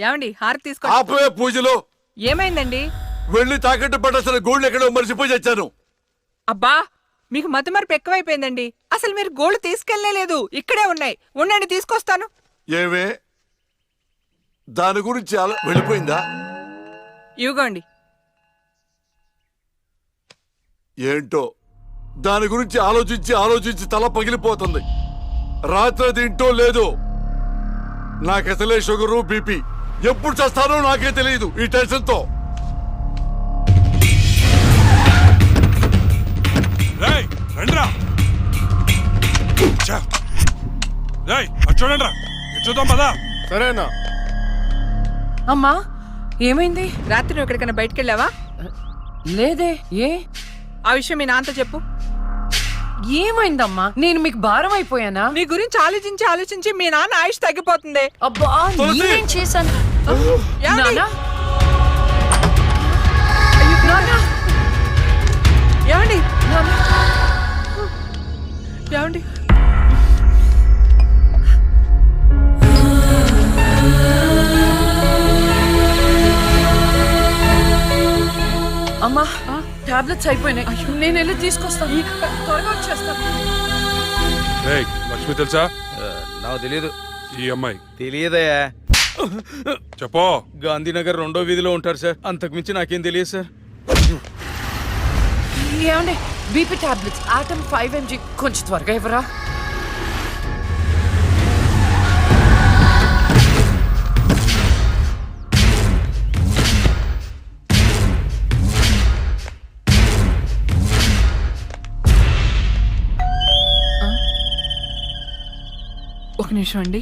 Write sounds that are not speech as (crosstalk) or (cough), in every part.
ఏమండి హారతి తీసుకో ఆపవే పూజలు. ఏమైందండి? వెళ్ళి తాకట్టు పట్టాల్సిన గోల్డ్ ఎక్కడో మర్చిపోయి వచ్చాను అబ్బా మీకు మతిమరుపు ఎక్కువైపోయిందండి. అసలు మీరు గోల్డ్ తీసుకెళ్ళేదు ఇక్కడే ఉన్నాయి. ఉండండి తీసుకొస్తాను. ఏమే దాని గురించి ఆలో- వెళ్ళిపోయిందా? ఇవ్వండి ఏంటో? దాని గురించి ఆలోచించి ఆలోచించి తల పగిలిపోతుంది. రాత్రి తింటో లేదో? నాకు అసలే షుగరు బీపీ. ఎప్పుడు చేస్తానో నాకే తెలియదు ఈ టెన్షన్తో రేయ్ రండిరా చూడండి రా చూద్దాం పదా. సరేనా? అమ్మా ఏమైంది? రాత్రి నువ్వు ఎక్కడికైనా బయటికి వెళ్ళావా లేదే ఏ? ఆ విషయం మీ నాన్నతో చెప్పు. ఏమైందమ్మా? నేను మీకు భారం అయిపోయానా? నీ గురించి ఆలోచించి ఆలోచించి మీ నాన్న ఆయుష్ తగ్గిపోతుంది. అబ్బా! నేనేం చేశాను? నానా! ఏమండి! ఏమండి అమ్మా టాబ్లెట్స్ అయిపోయినాయి. నేను వెళ్ళి తీసుకొస్తాను. త్వరగా వచ్చేస్తాను లక్ష్మి తెలుసా? నాకు తెలియదు ఈ అమ్మాయి. తెలియదయ్యా చెప్పో. గాంధీనగర్ రెండో వీధిలో ఉంటారు సార్. అంతకుమించి నాకేం తెలియదు సార్. ఏమండి? BP tablets atom five mg. కొంచెం త్వరగా ఇవ్వరా? ఒక నిమిషం అండి.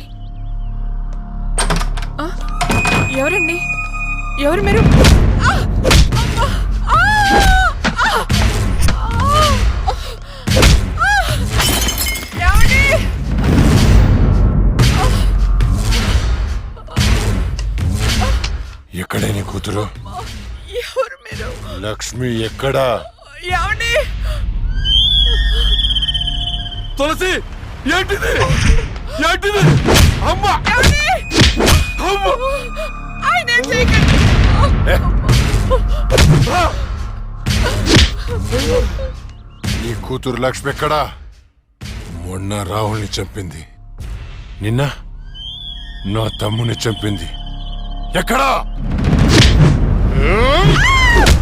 ఎవరండి? ఎవరు మీరు? ఎక్కడే నీ కూతురు? ఎవరు మీరు? లక్ష్మి ఎక్కడా? ఏమండి తులసి! ఏంటిది? ఏంటిది? అమ్మ! అమ్మ! నీ కూతురు లక్ష్మి ఎక్కడా? మొన్న రాహుల్ని చంపింది. నిన్న నా తమ్ముని చంపింది. ఎక్కడా?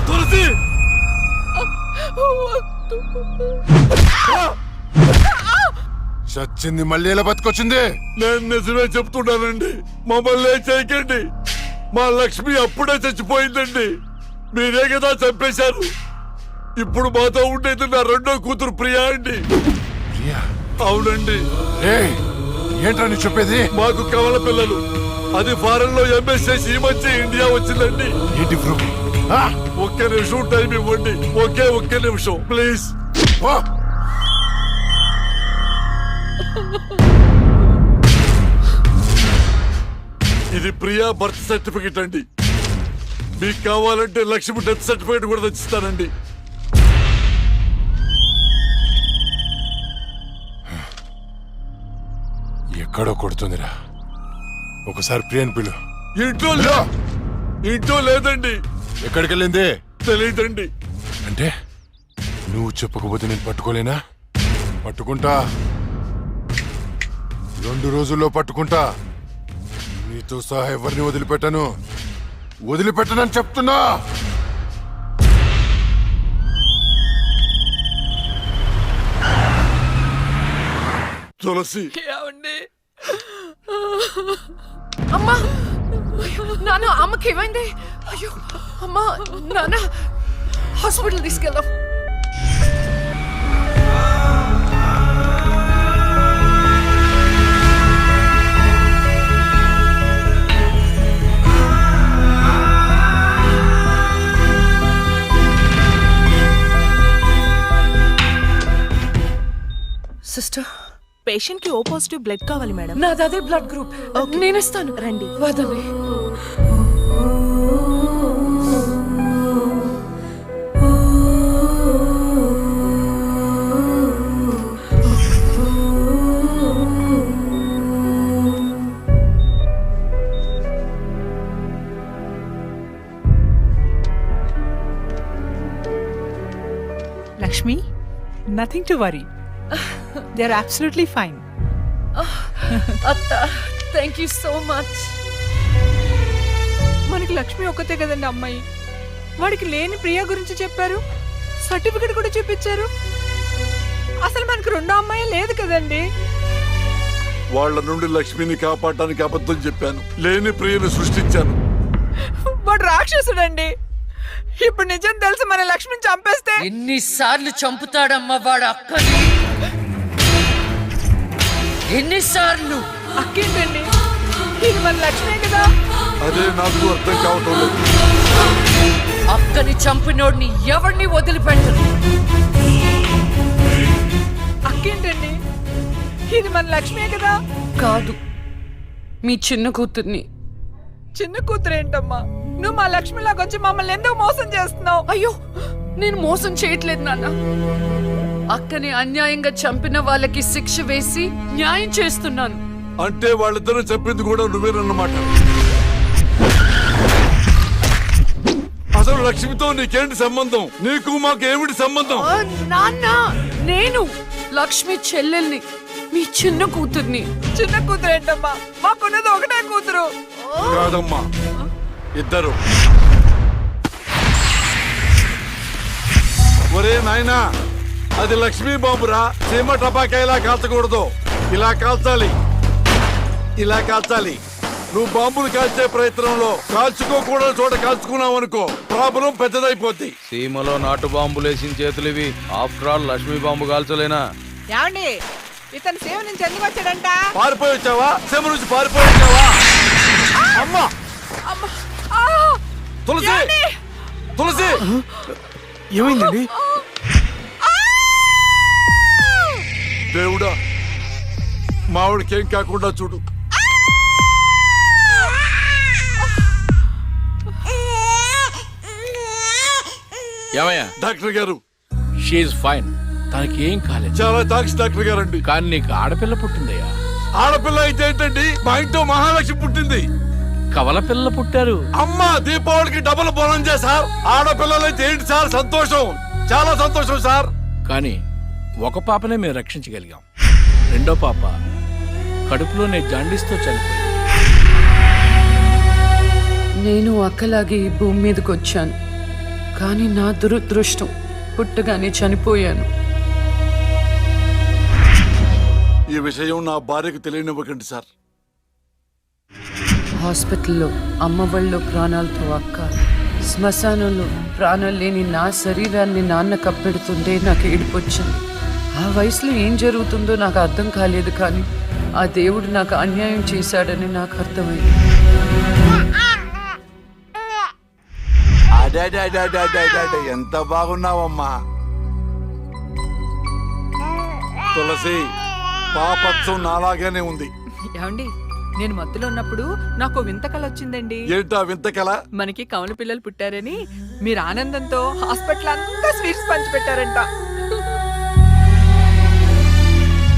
తులసి! చచ్చింది మళ్ళీ ఎలా బతికొచ్చింది? నేను నిజమే చెప్తున్నానండి. మమ్మల్ని చేయకండి మా లక్ష్మి అప్పుడే చచ్చిపోయిందండి. మీరే కదా చంపేశారు. ఇప్పుడు మాతో ఉండేది నా రెండో కూతురు ప్రియా అండి. అవునండి. ఏయ్, ఏంట్రా నీ చెప్పేది? మాకు కవల పిల్లలు. అది ఫారెన్లో ఎంఎస్ చేసి ఈ మధ్య ఇండియా వచ్చిందండి. ఏంటి? ఒక్క నిమిషం టైం ఇవ్వండి. ఒకే ఒక్క నిమిషం ప్లీజ్. ఇది ప్రియా బర్త్ సర్టిఫికెట్ అండి. మీకు కావాలంటే లక్ష్మి డెత్ సర్టిఫికెట్ కూడా తెచ్చిస్తానండి. ఎక్కడో కొడుతుందిరా. ఒకసారి ప్రియని పిలు. ఇంట్లో లే ఇంట్లో లేదండి. ఎక్కడికి వెళ్ళింది తెలియదండి అంటే నువ్వు చెప్పకపోతే నేను పట్టుకోలేనా? పట్టుకుంటా. రెండు రోజుల్లో పట్టుకుంటా. నీతో సహా ఎవరిని వదిలిపెట్టను? వదిలిపెట్టనని చెప్తున్నా! తులసి! ఏమండి? అమ్మా! అయ్యో, నాన్న అమ్మకి ఏమైంది? అయ్యో! అమ్మా నాన్న! హాస్పిటల్ తీసుకెళ్దాం. సిస్టర్. పేషెంట్కి ఓ పాజిటివ్ బ్లడ్ కావాలి మేడం నాది అదే బ్లడ్ గ్రూప్ నేనేస్తాను. రండి. వదమే Lakshmi nothing to worry they are absolutely fine అత్త థ్యాంక్ యూ సో మచ్ మనకి లక్ష్మి ఒక్కతే కదండి అమ్మాయి. వాడికి లేని ప్రియా గురించి చెప్పారు. సర్టిఫికెట్ కూడా చూపించారు. అసలు మనకి రెండో అమ్మాయి లేదు కదండి. వాళ్ళ నుండి లక్ష్మిని కాపాడటానికి అబద్ధం చెప్పాను. లేని ప్రియను సృష్టించాను. వాడు రాక్షసుడండి. ఇప్పుడు నిజం తెలిసి మన లక్ష్మిని చంపేస్తే. ఎన్నిసార్లు చంపుతాడమ్మా వాడు అక్కని? ఎన్నిసార్లు? అక్కేంటండి ఇది మన లక్ష్మే కదా? అదే నాకు అర్థం కావటం లేదు. అక్కని చంపినోడిని ఎవరిని వదిలిపెట్టరు? అక్కేంటండి. ఇది మన లక్ష్మే కదా? కాదు. మీ చిన్న కూతుర్ని. చిన్న కూతురు ఏంటమ్మా నువ్వు మా లక్ష్మిలాగా వచ్చి మమ్మల్ని ఎందుకు మోసం చేస్తున్నావు? అయ్యో! నేను మోసం చేయట్లేదు నాన్న. అక్కని అన్యాయంగా చంపిన వాళ్ళకి శిక్ష వేసి న్యాయం చేస్తున్నాను. అంటే వాళ్ళిద్దరూ చెప్పింది కూడా నువ్వేనన్నమాట. అసలు లక్ష్మితో నీకేంటి సంబంధం? నీకు మాకు ఏమిటి సంబంధం? ఆ, నాన్న నేను లక్ష్మి చెల్లెల్ని మీ చిన్న కూతుర్ని. చిన్న కూతురు ఏంటమ్మా? మాకున్నది ఒకటే కూతురు. కాదమ్మా. ఇద్దరు. ఒరే నాయనా అది లక్ష్మీ బాంబురా. సీమ టపాకా ఇలా కాల్చకూడదు. ఇలా కాల్చాలి. ఇలా కాల్చాలి. నువ్వు బాంబులు కాల్చే ప్రయత్నంలో కాల్చుకోకూడని చోట కాల్చుకున్నావు అనుకో ప్రాబ్లం పెద్దదైపోద్ది. సీమలో నాటు బాంబులు వేసిన చేతులు ఇవి. ఆఫ్టర్ ఆల్ లక్ష్మీ బాంబు కాల్చలేనా? ఏమండి ఇతను సేవ నుంచి ఎందుకు వచ్చాడంట? పారిపోయి వచ్చావా? సీమ నుంచి పారిపోయి వచ్చావా? అమ్మా! ఆ! తులసి? తులసి! ఏమైందండి? దేవుడా మావిడికేం కాకుండా చూడు. ఏమయ్యా? డాక్టర్ గారు. షీఈ్ ఫైన్ తనకి ఏం కాలేదు. చాలా థాంక్స్ డాక్టర్ గారండి. కానీ నీకు ఆడపిల్ల పుట్టిందయ్యా. ఆడపిల్ల అయితే ఏంటండి? మా ఇంట్లో మహాలక్ష్మి పుట్టింది. కవల పిల్లలు పుట్టారు. అమ్మ దీపావళికి డబుల్ బోనం సార్. ఆడపిల్లలైతే ఏంటి సార్? సంతోషం. చాలా సంతోషం సార్. కానీ ఒక పాపనే మేము రక్షించగలిగాం. రెండో పాప కడుపులోనే జాండీస్తో చనిపోయింది. నేను అక్కలాగే ఈ భూమి మీదకి వచ్చాను కానీ నా దురదృష్టం పుట్టగానే చనిపోయాను. ఈ విషయం నా భార్యకు తెలియనివ్వకండి సార్. హాస్పిటల్లో అమ్మ వాళ్ళ ప్రాణాలతో అక్క. శ్మశానంలో ప్రాణాలు లేని నా శరీరాన్ని నాన్న కప్పెడుతుంటే నాకు ఏడుపొచ్చింది. ఆ వయసులో ఏం జరుగుతుందో నాకు అర్థం కాలేదు కానీ ఆ దేవుడు నాకు అన్యాయం చేశాడని నాకు అర్థమైంది. ఎంత బాగున్నావమ్మా. తులసి పాపత్వం నాలాగానే ఉంది. ఏమండి? నేను మత్తులో ఉన్నప్పుడు నాకు వింత కల వచ్చిందండి. ఏంటా వింత కల? మనకి కవల పిల్లలు పుట్టారని మీరు ఆనందంతో హాస్పిటల్ అంతా స్వీట్స్ పంచిపెట్టారంట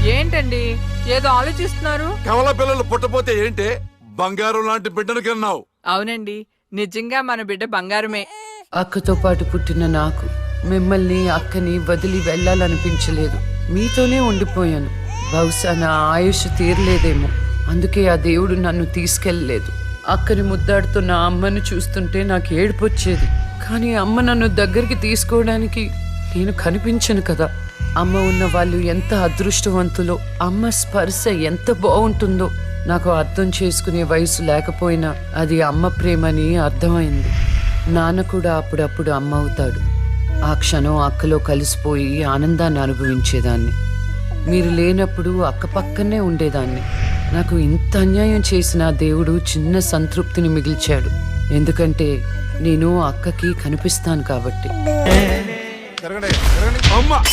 ఏంటండి? ఏదో ఆలోచిస్తున్నారు? కవల పిల్లలు పుట్టపోతే ఏంటే? బంగారం లాంటి బిడ్డను కన్నావు. అవునండి. నిజంగా మన బిడ్డ బంగారమే. అక్కతో పాటు పుట్టిన నాకు మిమ్మల్ని అక్కని వదిలి వెళ్ళాలనిపించలేదు. మీతోనే ఉండిపోయాను. బహుశా నా ఆయుష్ తీరలేదేమో. అందుకే ఆ దేవుడు నన్ను తీసుకెళ్ళలేదు. అక్కని ముద్దాడుతున్న నా అమ్మను చూస్తుంటే నాకు ఏడుపొచ్చేది కానీ అమ్మ నన్ను దగ్గరికి తీసుకోవడానికి నేను కనిపించను కదా. అమ్మ ఉన్న వాళ్ళు ఎంత అదృష్టవంతులో అమ్మ స్పర్శ ఎంత బాగుంటుందో నాకు అర్థం చేసుకునే వయసు లేకపోయినా అది అమ్మ ప్రేమని అర్థమైంది. నాన్న కూడా అప్పుడప్పుడు అమ్మ అవుతాడు. ఆ క్షణం అక్కలో కలిసిపోయి ఆనందాన్ని అనుభవించేదాన్ని. మీరు లేనప్పుడు అక్క పక్కనే ఉండేదాన్ని. నాకు ఇంత అన్యాయం చేసిన దేవుడు చిన్న సంతృప్తిని మిగిల్చాడు. ఎందుకంటే నేను అక్కకి కనిపిస్తాను కాబట్టి. అమ్మా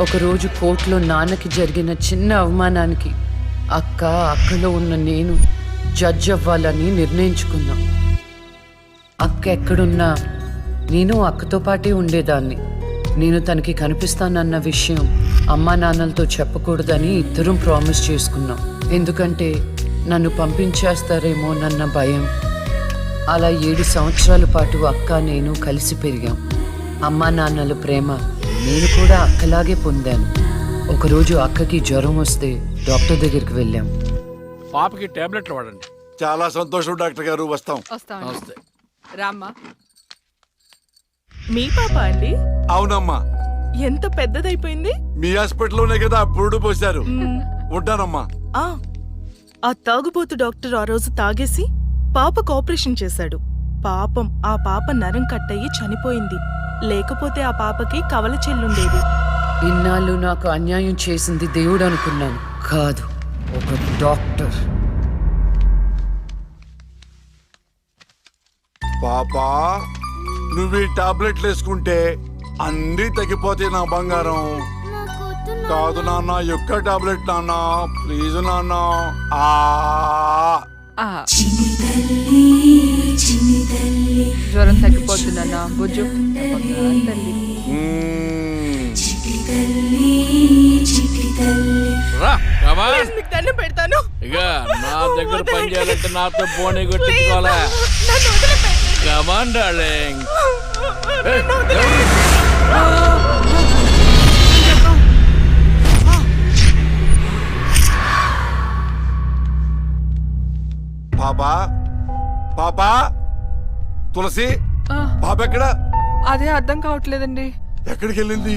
ఒకరోజు కోర్టులో నాన్నకి జరిగిన చిన్న అవమానానికి అక్క అక్కలో ఉన్న నేను జడ్జ్ అవ్వాలని నిర్ణయించుకున్నాం. అక్క ఎక్కడున్నా నేను అక్కతో పాటే ఉండేదాన్ని. నేను తనకి కనిపిస్తానన్న విషయం అమ్మా నాన్నలతో చెప్పకూడదని ఇద్దరం ప్రామిస్ చేసుకున్నాం. ఎందుకంటే నన్ను పంపించేస్తారేమోనన్న భయం. అలా ఏడు సంవత్సరాల పాటు అక్క నేను కలిసి పెరిగాం. అమ్మా నాన్నల ప్రేమ నేను కూడా అక్కలాగే పొందాను. ఒకరోజు అక్కకి జ్వరం వస్తే డాక్టర్ దగ్గరికి వెళ్ళాం. పాపకి టాబ్లెట్లు వాడండి. చాలా సంతోషం డాక్టర్ గారు వస్తాం. నమస్తే. రామ్మా. మీ పాప అండి? అవునమ్మా. ఎంత పెద్దదైపోయింది? మీ హాస్పిటల్లోనే కదా పురుడు పోశారు. ఉంటానమ్మా. ఆ ఆ తాగుబోతు డాక్టర్ ఆ రోజు తాగేసి పాపకు ఆపరేషన్ చేశాడు. పాపం ఆ పాప నరం కట్టయి చనిపోయింది. లేకపోతే ఆ పాపకి కవల చెల్లుండేది. ఇన్నాళ్ళు నాకు అన్యాయం చేసింది దేవుడు అనుకున్నాను. కాదు ఒక డాక్టర్. పాపా నువ్వు ఈ టాబ్లెట్లు వేసుకుంటే అన్నీ తగ్గిపోతాయి నా బంగారం. కాదు నాన్న యొక్క టాబ్లెట్ నాన్న ప్లీజ్ నాన్న. ఆ. జ్వరం తగ్గిపోతుందన్నా బుజ్జు. పెడతాను. ఇక నా దగ్గర పని చేయాలంటే నాతో బోని కొట్టించుకోవాలా. Come on darling. పాపా పాపా తులసి పాప ఎక్కడ? అదే అర్థం కావట్లేదండి. ఎక్కడికి వెళ్ళింది?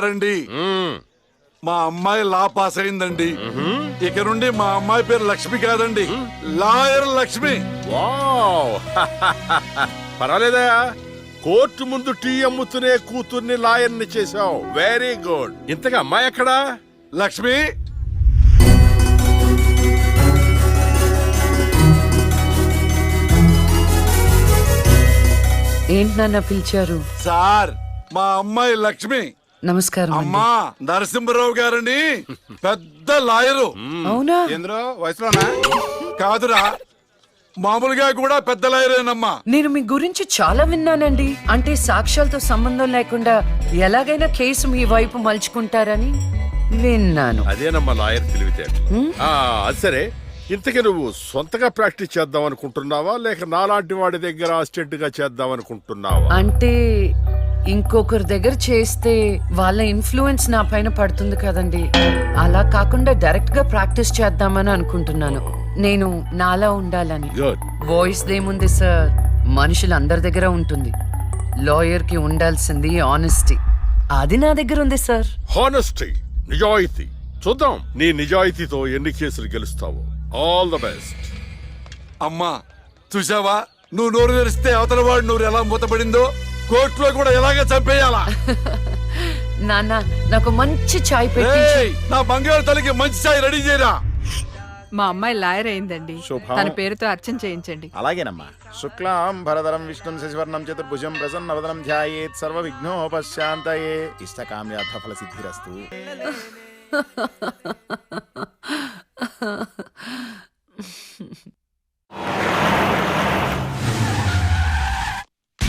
గారండి మా అమ్మాయి లా పాస్ అయిందండి. ఇక నుండి మా అమ్మాయి పేరు లక్ష్మి కాదండి. లాయర్ లక్ష్మి. వావ్. (laughs) పర్వాలేదా కోర్టు ముందు టీ అమ్ముతూనే కూతుర్ని లాయర్ని చేశావు. వెరీ గుడ్ ఇంతగా అమ్మాయి ఎక్కడా? లక్ష్మి. ఏంటి నాన్న పిలిచారు? సార్ మా అమ్మాయి లక్ష్మి. నమస్కారం అండి. అమ్మా నరసింహరావు గారని పెద్ద లాయరు. అవునా? ఎందులో వయసులోనా? కాదురా మామూలుగా కూడా పెద్ద లాయరేనమ్మా. నేను మీ గురించి చాలా విన్నానండి. అంటే సాక్ష్యాలతో సంబంధం లేకుండా ఎలాగైనా కేసు మీ వైపు మలుచుకుంటారని విన్నాను. అదేనమ్మా లాయర్ తెలివితేటలు ఆ, అది సరే. ఇంతకీ నువ్వు సొంతగా ప్రాక్టీస్ చేద్దాం అనుకుంటున్నావా? లేక నాలాంటి వాడి దగ్గర అసిస్టెంట్గా చేద్దాం అనుకుంటున్నావా? అంటే ఇంకొకరి దగ్గర చేస్తే వాళ్ళ ఇన్ఫ్లుయెన్స్ నా పైన పడుతుంది కదండి. అలా కాకుండా డైరెక్ట్గా ప్రాక్టీస్ చేద్దామని అనుకుంటున్నాను. నేను నాలా ఉండాలని. గుడ్ వాయిస్ దేముంది సార్ మనుషులు అందరి దగ్గర ఉంటుంది. లాయర్కి ఉండాల్సింది ఆనెస్టీ అది నా దగ్గర ఉంది సార్ హానెస్టీ నిజాయితీ చూద్దాం. నీ నిజాయితీతో ఎన్ని కేసులు గెలుస్తావో. ఆల్ ద బెస్ట్ అమ్మా చూసావా నువ్వు నోరు తెరిస్తే అవతల వాడు నోరు ఎలా మూతపడిందో? కోర్టులో కూడా ఎలాగ చంపేయాలా? (laughs) నాన్న నాకు మంచి చాయ్ పెట్టించు. ఏయ్, నా బంగారు తల్లికి మంచి చాయ్ రెడీ చేయరా? మా అమ్మాయి లాయర్ అయిందండి. శుభం. తన పేరుతో అర్చన చేయించండి. అలాగేనమ్మా. శుక్లాం భరధరం విష్ణుం శశివర్ణం చతుర్భుజం ప్రసన్నవదనం ధ్యాయేత్ సర్వ విఘ్నోపశాంతయే ఇష్టకామ్యార్థ ఫల సిద్ధిరస్తు. (laughs)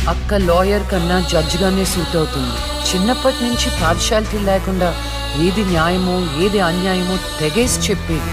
అక్క లాయర్ కన్నా జడ్జిగానే సూట్ అవుతుంది. చిన్నప్పటి నుంచి పార్షాలిటీ లేకుండా ఏది న్యాయమో ఏది అన్యాయమో తెగేసి చెప్పేది.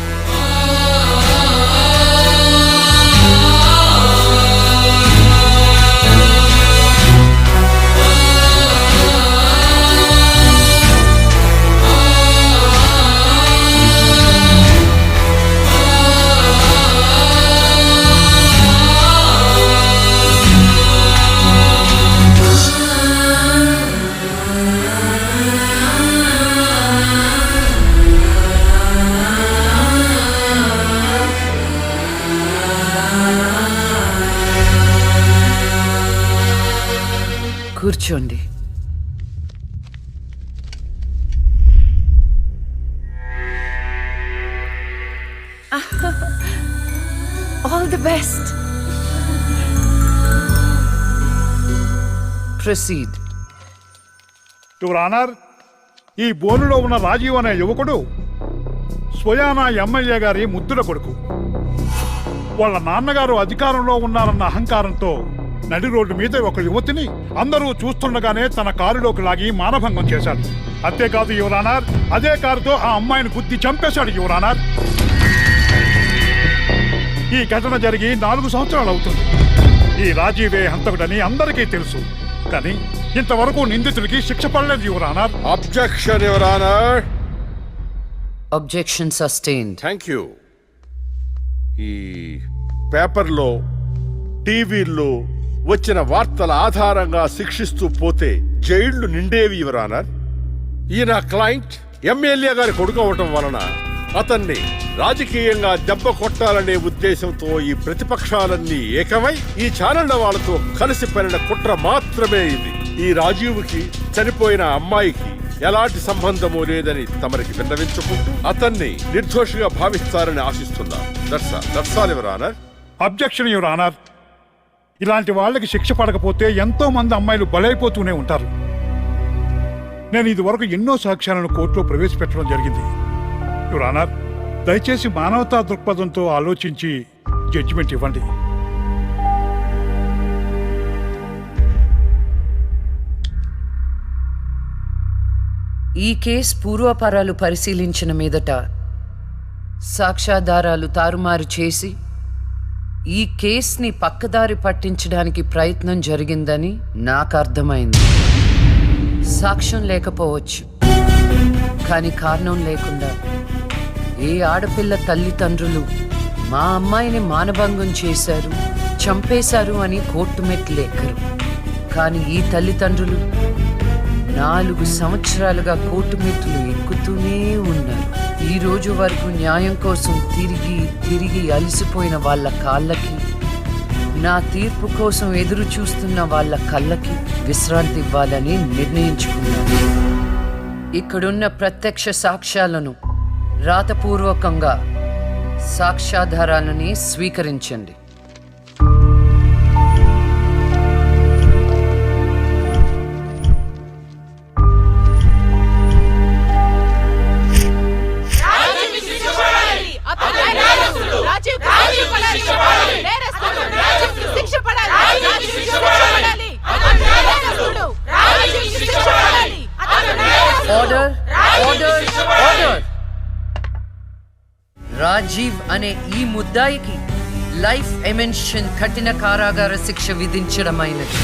కూర్చోండి. All the best proceed your honour ఈ బోనులో ఉన్న రాజీవ్ అనే యువకుడు స్వయానా ఎమ్మెల్యే గారి ముద్దుల కొడుకు. వాళ్ళ నాన్నగారు అధికారంలో ఉన్నారన్న అహంకారంతో నడి రోడ్డు మీద ఒక యువతిని అందరూ చూస్తుండగానే తన కారులోకి లాగి మానభంగం చేశాడు. అంతేకాదు యువరానార్ అదే కారుతో ఆ అమ్మాయిని గుద్ది చంపేశాడు యువరానార్ ఈ ఘటన జరిగి నాలుగు సంవత్సరాలు అవుతుంది. ఈ రాజీవే హంతకుడని అందరికీ తెలుసు. కానీ ఇంతవరకు నిందితుడికి శిక్ష పడలేదు your honour objection your honour. Objection sustained thank you ఈ పేపర్లో టీవీల్లో వచ్చిన వార్తల ఆధారంగా శిక్షిస్తూ పోతే జైళ్ళు నిండేవి యువరానర్ ఈయన క్లయింట్ ఎమ్మెల్యే గారి కొడుకు అవటం వలన అతన్ని రాజకీయంగా దెబ్బ కొట్టాలనే ఉద్దేశంతో ఈ ప్రతిపక్షాలన్నీ ఏకమై ఈ ఛానళ్ళ వాళ్ళతో కలిసి పడిన కుట్ర మాత్రమే ఇది. ఈ రాజీవ్కి చనిపోయిన అమ్మాయికి ఎలాంటి సంబంధము లేదని తమరికి విన్నవించుకుంటూ అతన్ని నిర్దోషిగా భావిస్తారని ఆశిస్తున్నారు. That's that's honour your honour objection your honour. ఇలాంటి వాళ్ళకి శిక్ష పడకపోతే ఎంతో మంది అమ్మాయిలు బలైపోతూనే ఉంటారు. నేను ఇదివరకు ఎన్నో సాక్ష్యాలను కోర్టులో ప్రవేశపెట్టడం జరిగింది. యువరానర్ దయచేసి మానవతా దృక్పథంతో ఆలోచించి జడ్జిమెంట్ ఇవ్వండి. ఈ కేసు పూర్వపరాలు పరిశీలించిన మీదట సాక్ష్యాధారాలు తారుమారు చేసి ఈ కేస్ని పక్కదారి పట్టించడానికి ప్రయత్నం జరిగిందని నాకు అర్థమైంది. సాక్ష్యం లేకపోవచ్చు. కానీ కారణం లేకుండా ఏ ఆడపిల్ల తల్లిదండ్రులు మా అమ్మాయిని మానభంగం చేశారు చంపేశారు అని కోర్టు మెట్లు ఎక్కరు. కానీ ఈ తల్లిదండ్రులు నాలుగు సంవత్సరాలుగా కోర్టు మెట్లు ఎక్కుతూనే ఉన్నారు. ఈ రోజు వరకు న్యాయం కోసం తిరిగి తిరిగి అలసిపోయిన వాళ్ళ కాళ్ళకి నా తీర్పు కోసం ఎదురు చూస్తున్న వాళ్ళ కళ్ళకి విశ్రాంతి ఇవ్వాలని నిర్ణయించుకున్నాను. ఇక్కడున్న ప్రత్యక్ష సాక్ష్యాలను రాతపూర్వకంగా సాక్ష్యాధారాలని స్వీకరించండి. ఈ లైఫ్ ఎమెన్షన్ కఠిన కారాగార శిక్ష విధించడమైనది.